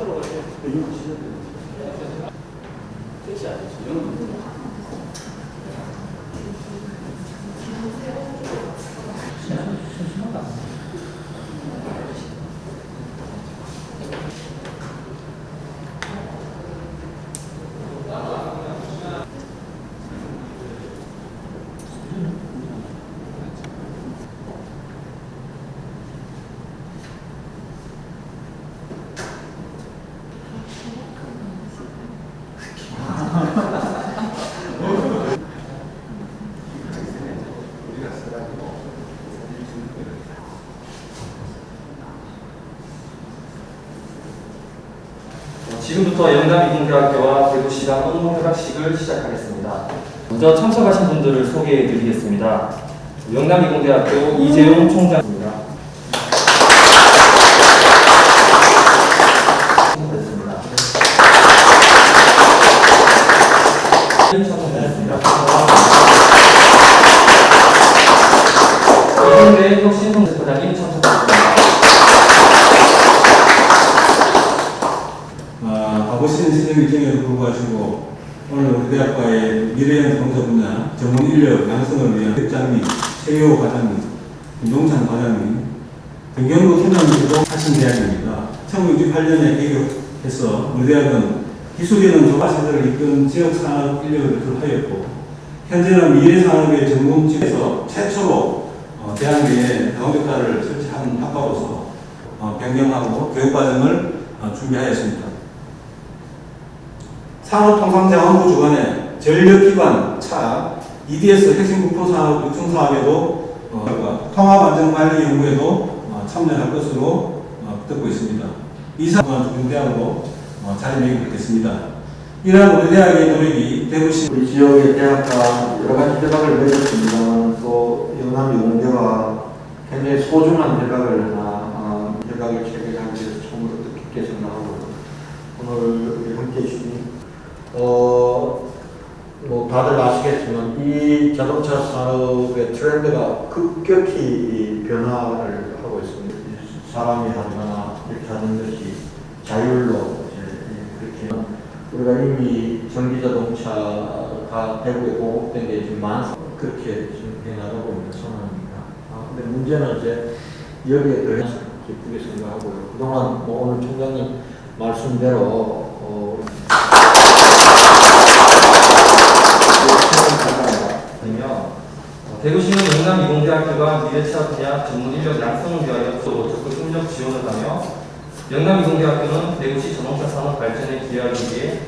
어, 지 금부터 영남이공대학교와 대구시장 업무허락식을 시작하겠습니다. 먼저 참석하신 분들을 소개해 드리겠습니다. 영남이공대학교 이재용 총장입니다. 참석했습니다. 아, 바보시는 시정 일정에도 불구하고 오늘 우리 대학과의 미래형 동서 분야 전문 인력 양성을 위한 특장님, 최효 과장님, 김동찬 과장님, 등경구 팀장님도 하신 대학입니다. 1968년에 개교해서 우리 대학은 조화 세대를 이끈 지역 산업 인력을 구하였고 현재는 미래 산업의 전문직에서 최초로 어, 대학 내에 경력과를 설치한 학과로서 어, 변경하고 교육 과정을 어, 준비하였습니다. 산업통상자원부 주관의 전력기관 차 EDS 핵심 국토 사업 육성 사업에도 어, 통합안전관리 연구에도 어, 참여할 것으로 어, 듣고 있습니다. 이 사업은 중대학으로 어, 자리매김했습니다. 이러한 우리 대학의 노력이 대구시 우리 지역의 대학과 여러 가지 대박을 맺었습니다만 또 영남 용대와 굉장히 소중한 대박을 하나 어, 대박을 체결하기 위해서 처음으로 뜻깊게 생각하고 오늘 함께 해주신 어, 뭐 다들 아시겠지만 이 자동차 산업의 트렌드가 급격히 변화를 하고 있습니다. 이 사람이 하거나 이렇게 하는 것이 자율로 우리가 이미 전기 자동차가 대구에 보급된 게 지금 많 그렇게 지금 해나가고 있는 상황입니다. 아, 근데 문제는 이제 여기에 더해서 기쁘게 생각하고요. 그동안 뭐 오늘 총장님 말씀대로 어, 대구시는 영남이공대학교가 미래취업 대학 전문 인력 양성을 위하여 또 적극 협력 지원을 하며 영남이공대학교는 대구시 자동차 산업 발전에 기여하기 위해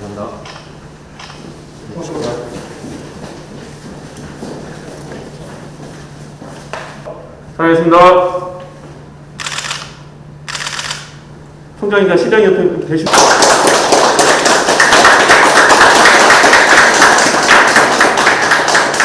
감사합니다. 하겠습니다. 총장이가 시장협회 대신